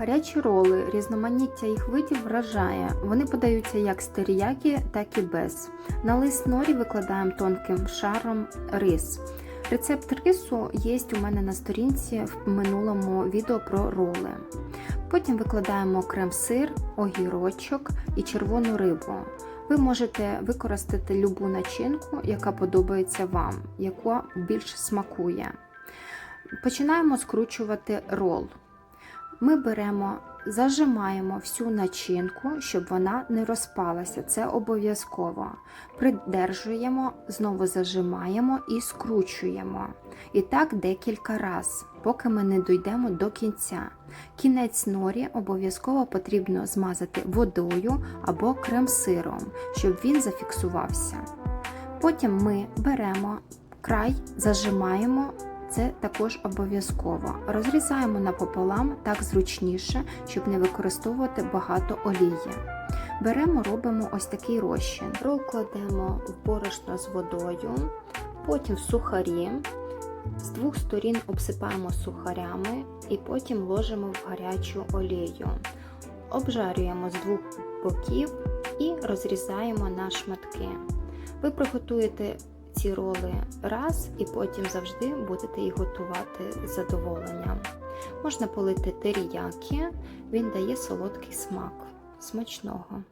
Гарячі роли, різноманіття їх видів вражає. Вони подаються як з теріякі, так і без. На лист норі викладаємо тонким шаром рис. Рецепт рису є у мене на сторінці в минулому відео про роли. Потім викладаємо крем-сир, огірочок і червону рибу. Ви можете використати любу начинку, яка подобається вам, яка більш смакує. Починаємо скручувати рол. Ми беремо, зажимаємо всю начинку, щоб вона не розпалася. Це обов'язково. Придержуємо, знову зажимаємо і скручуємо. І так декілька разів, поки ми не дійдемо до кінця. Кінець норі обов'язково потрібно змазати водою або крем-сиром, щоб він зафіксувався. Потім ми беремо край, зажимаємо. Це також обов'язково. Розрізаємо напополам так зручніше, щоб не використовувати багато олії. Беремо, робимо ось такий розчин. Рол кладемо в борошно з водою, потім сухарі. З двох сторін обсипаємо сухарями і потім ложимо в гарячу олію. Обжарюємо з двох боків і розрізаємо на шматки. Ви приготуєте ці роли раз і потім завжди будете їх готувати з задоволенням. Можна полити теріякі, він дає солодкий смак. Смачного!